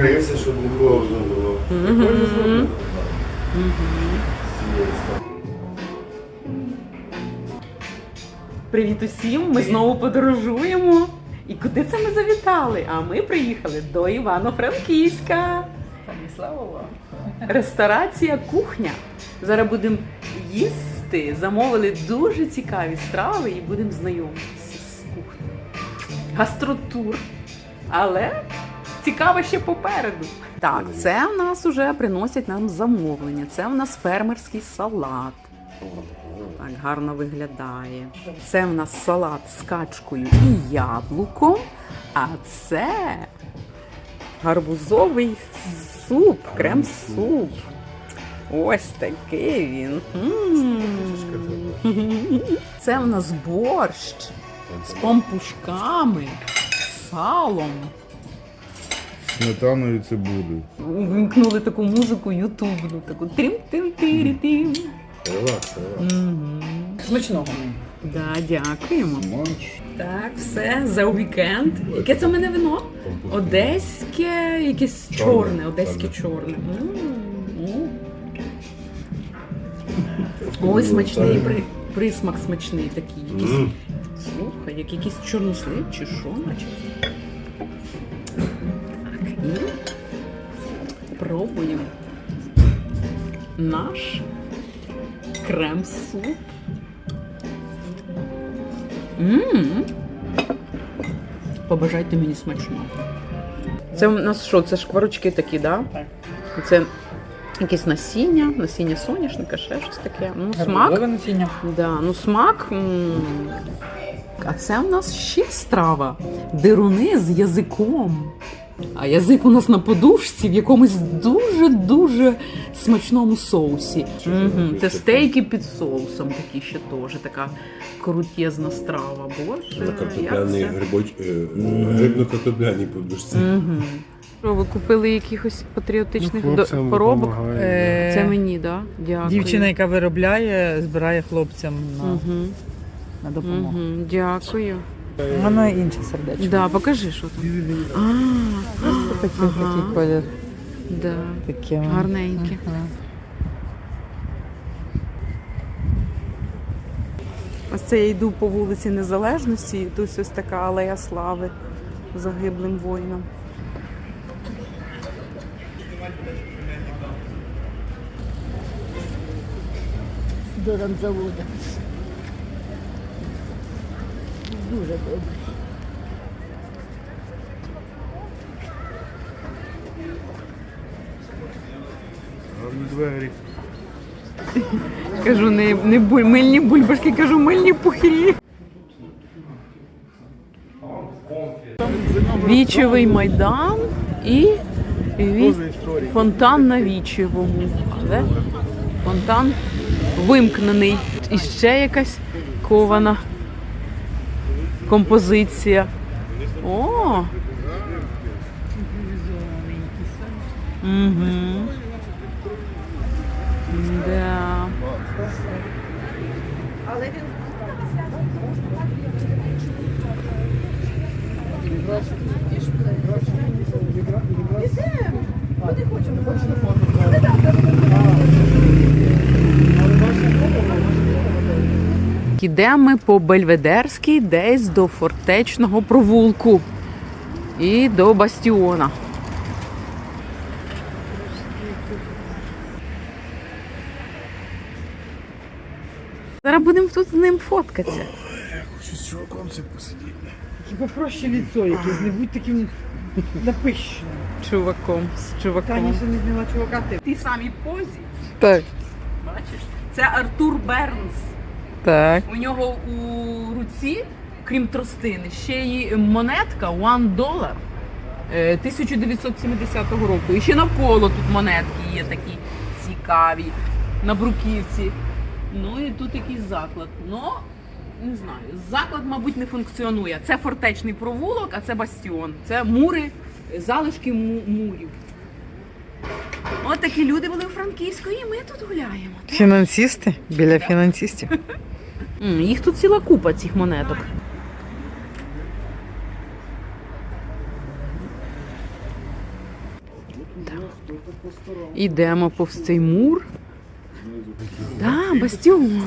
Накрився, щоб не холодно було. Зроблено. Привіт усім! Ми знову подорожуємо. І куди це ми завітали? А ми приїхали до Івано-Франківська. Слава вам. Ресторація кухня. Зараз будемо їсти. Замовили дуже цікаві страви і будемо знайомитися з кухнею. Гастротур. Але цікаво ще попереду. Так, це в нас вже приносять нам замовлення. Це в нас фермерський салат. Так гарно виглядає. Це в нас салат з качкою і яблуком. А це гарбузовий суп, крем-суп. Ось такий він. Це в нас борщ з пампушками, салом. Сметаною і цибулею. Вимкнули таку музику ютубну, таку трім тим тирі тим Релакс, релакс. Смачного. Да, дякуємо. Манч. Так, все за вікенд. Яке це в мене вино? Одеське, якесь чорне, одеське чорне. М, м. Ой, смачний при, присмак смачний такий. Якийсь, слухай, як якийсь чорнослив чи що, наче. І пробуємо наш крем-суп. Побажайте мені смачного. Це у нас що? Це шкварочки такі, да? Так. Це якесь насіння, насіння соняшника, ще щось таке. Ну, смак. Насіння. Да, ну смак. А це в нас ще страва. Дируни з язиком. А язик у нас на подушці в якомусь дуже-дуже смачному соусі. Мгм. Це стейки під соусом такі ще теж. Така крутезна страва. Боже, На картопляний грибоч... е, грибно-картопляній подушці. Мгм. Що, ви купили якихось патріотичних Ну, до- хлопцям поробок? Е, Це мені, так? Да? Дякую. Дівчина, яка виробляє, збирає хлопцям на, Угу. на допомогу. Угу. Дякую. Воно інше сердечко. Да, покажи, що там. А, Просто такий, Ага. такий колір. да. Таке воно. Гарненьке. Ага. Ось це я йду по вулиці Незалежності, і тут ось така алея слави загиблим воїнам. до рамзавода. Дуже добре. Гарні двері. Кажу, не, не буль, мильні бульбашки, кажу, мильні пухирі. Вічовий майдан і ві... фонтан на вічевому. Але фонтан вимкнений. І ще якась кована композиція. О! Угу. Да. Йдемо ми по Бельведерській десь до фортечного провулку і до бастіона. Зараз будемо тут з ним фоткатися. Хочу з чуваком це посидіти. Хіба проще лицо якесь, не будь таким напищеним. Чуваком, з чуваком. Таня ще не зняла чувака, ти. Тій самій позі, Так. бачиш, це Артур Бернс. Так. У нього у руці, крім тростини, ще й монетка One Dollar е, 1970 року. І ще навколо тут монетки є такі цікаві на бруківці. Ну і тут якийсь заклад. Ну, не знаю, заклад, мабуть, не функціонує. Це фортечний провулок, а це бастіон. Це мури, залишки му- мурів. От такі люди були у Франківську, і ми тут гуляємо. Фінансисти біля фінансистів. М, Їх тут ціла купа цих монеток. Ідемо повз цей мур. Да, бастіон.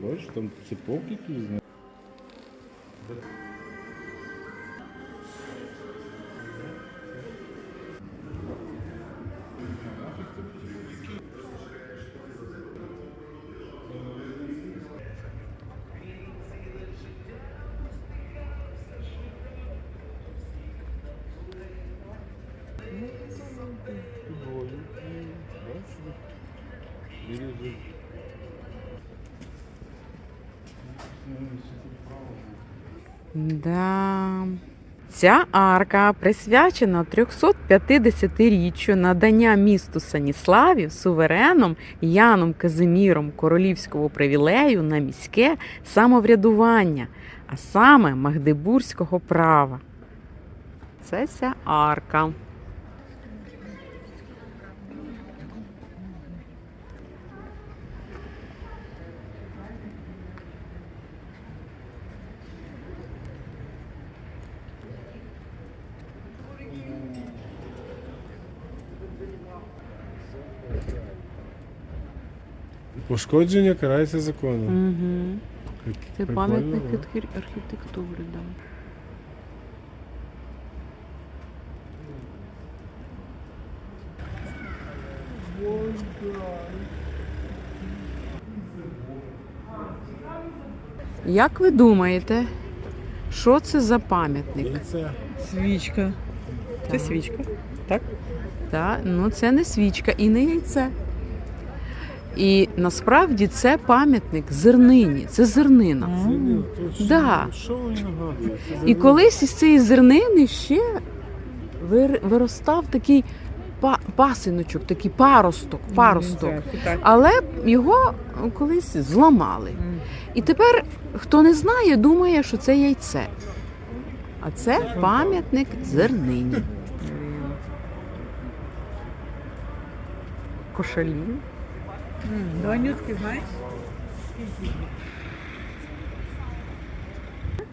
Бачиш, там цепок якийсь. Да. Ця арка присвячена 350-річчю надання місту Саніславів сувереном Яном Казиміром королівського привілею на міське самоврядування, а саме Магдебурзького права. Це ця арка. Пошкодження карається законом. Угу. Це прикольно, пам'ятник да? архі- архітектури. Да. Як ви думаєте, що це за пам'ятник? Свічка. Це свічка. Так? Та, ну це не свічка і не яйце. І насправді це пам'ятник зернині, це зернина. Зернина. Да. Що мені нагадує? І колись із цієї зернини ще виростав такий пасиночок, такий паросток, паросток. Але його колись зламали. І тепер, хто не знає, думає, що це яйце. А це пам'ятник зернині. Кошалів. До?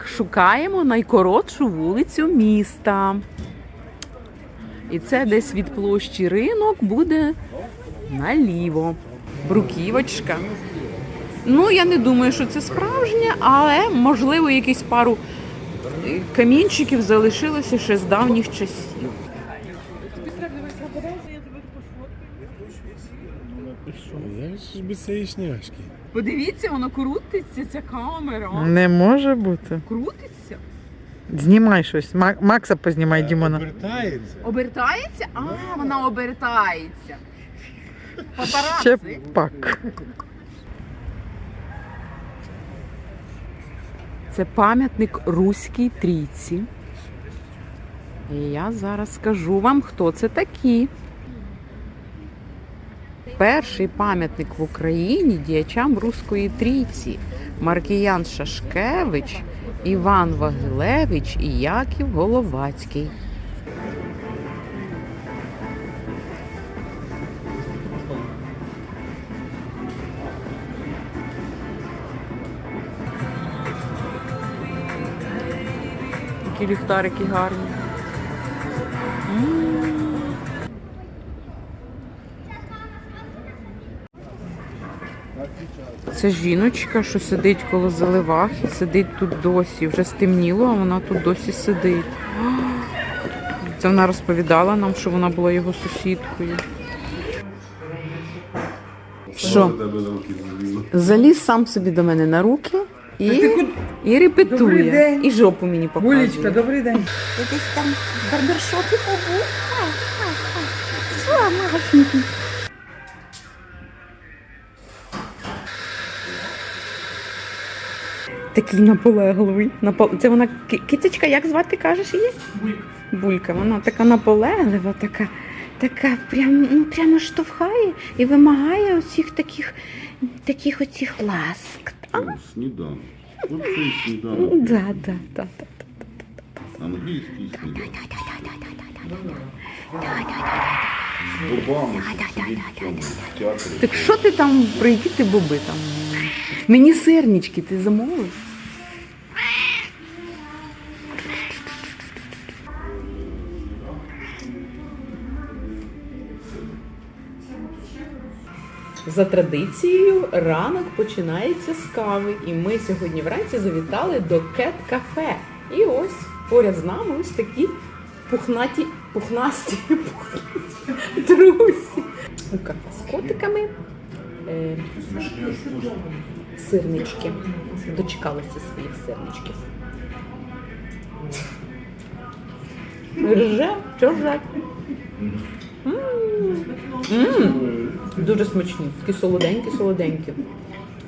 Шукаємо найкоротшу вулицю міста. І це десь від площі ринок буде наліво. Бруківочка. Ну, я не думаю, що це справжнє, але можливо якісь пару е, камінчиків залишилося ще з давніх часів. Я цієї шняшки. Подивіться, воно крутиться, ця камера. Не може бути. Крутиться. Знімай щось. Мак- Макса познімай, Дімона. Обертається. Обертається? А, вона обертається. Папараці. Ще пак. Це пам'ятник Руській трійці. І я зараз скажу вам, хто це такі. Перший пам'ятник в Україні діячам Руської трійці Маркіян Шашкевич, Іван Вагилевич і Яків Головацький. Які ліхтарики гарні. Це жіночка, що сидить коло заливахи, сидить тут досі. Вже стемніло, а вона тут досі сидить. Це вона розповідала нам, що вона була його сусідкою. Що? Заліз сам собі до мене на руки і, і Добрий репетує. день. І жопу мені показує. Булечка, добрий день. Якийсь там в барбершопі побув. Ай. Все, магашники. Такий наполегливий. Напо- Це вона ки- кицечка, як звати, кажеш її? Булька. Булька. Вона така наполеглива, така, така прям, ну, прямо штовхає і вимагає усіх таких, таких оцих ласк. А? Сніданок. Оцей сніданок. Да, да, да, да. Англійський сніданок. Бобами що сидіть в цьому в театрі. Так що ти там, про які ти боби там? Мені сирнички ти замовив? За традицією, ранок починається з кави, і ми сьогодні вранці завітали до Кет Кафе. І ось поряд з нами ось такі пухнаті, пухнасті пухнаті друзі. Кафе з котиками. Е, Сирнички. Дочекалися своїх сирничків. Рже. М. М. Дуже смачні, такі солоденькі, солоденькі.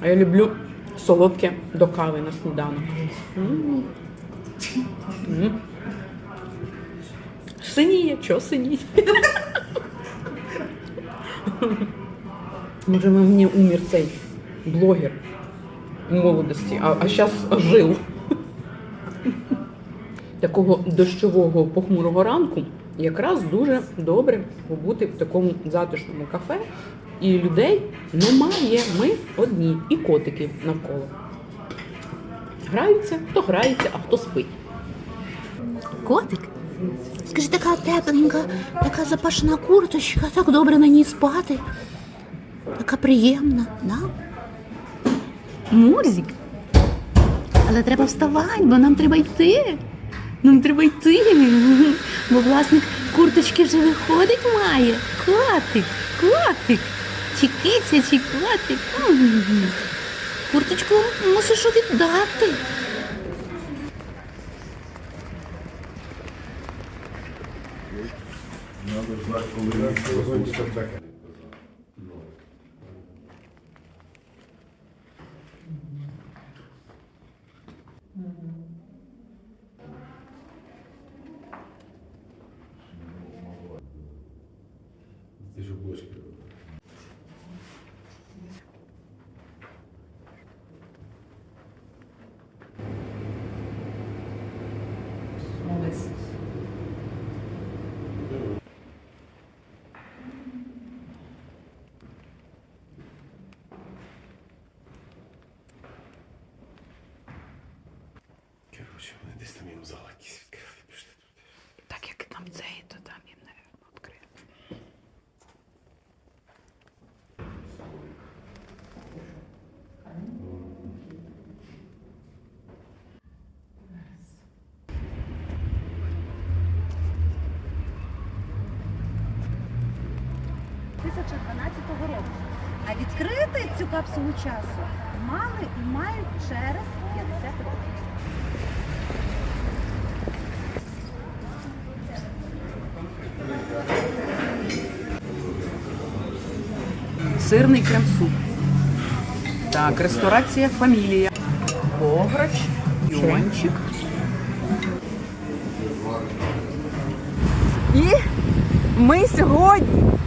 А я люблю солодке до кави на сніданок. М. М. Синіє, чо синіє? Може, мені умір цей блогер молодості, а, а зараз жив. Такого дощового похмурого ранку якраз дуже добре побути в такому затишному кафе. І людей немає. Ми одні, і котики навколо. Граються, хто грається, а хто спить. Котик? Скажи, така тепленька, така запашна курточка, так добре на ній спати. Така приємна, да? Мурзик. Але треба вставати, бо нам треба йти. Нам треба йти. Бо власник курточки вже виходить має. Котик, котик. Чекиця, чи котик. Курточку мусиш віддати. Коротше, вони десь там їм зал якийсь відкрили, пішли туди. Так як там цей, то там їм, напевно, відкрили. року. А капсулу часу мали і мають через 50 років. Сирний крем-суп. Так, ресторація фамілія. Бограч, Йончик. І ми сьогодні.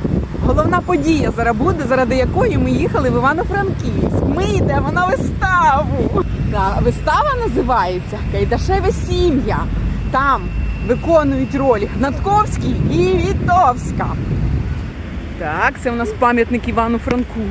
Головна подія зараз буде, заради якої ми їхали в Івано-Франківськ. Ми йдемо на виставу. Да, вистава називається Кайдашеве сім'я. Там виконують ролі Гнатковський і Вітовська. Так, це у нас пам'ятник Івану Франку.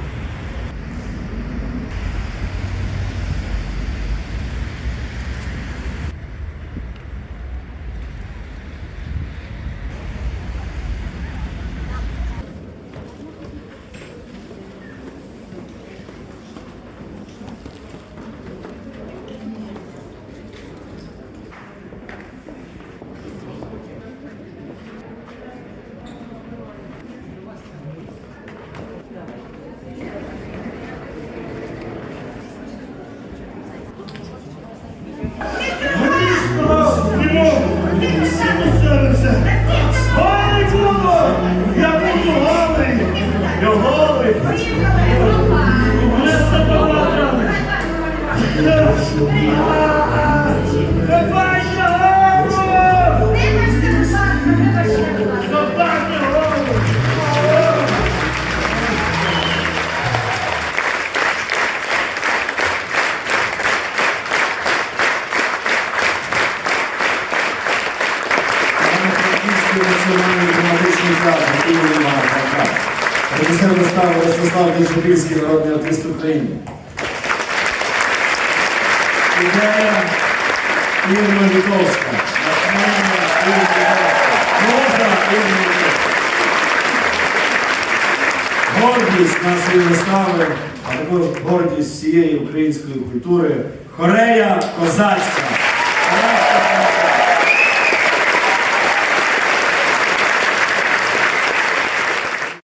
Побачте Ростислав Кішкопільський, народний артист України. Ідея Ірина Вітовська. Натхнення Ірина Вітовська. Муза Ірина Вітовська. гордість нашої вистави, а також гордість всієї української культури. Хорея козацька.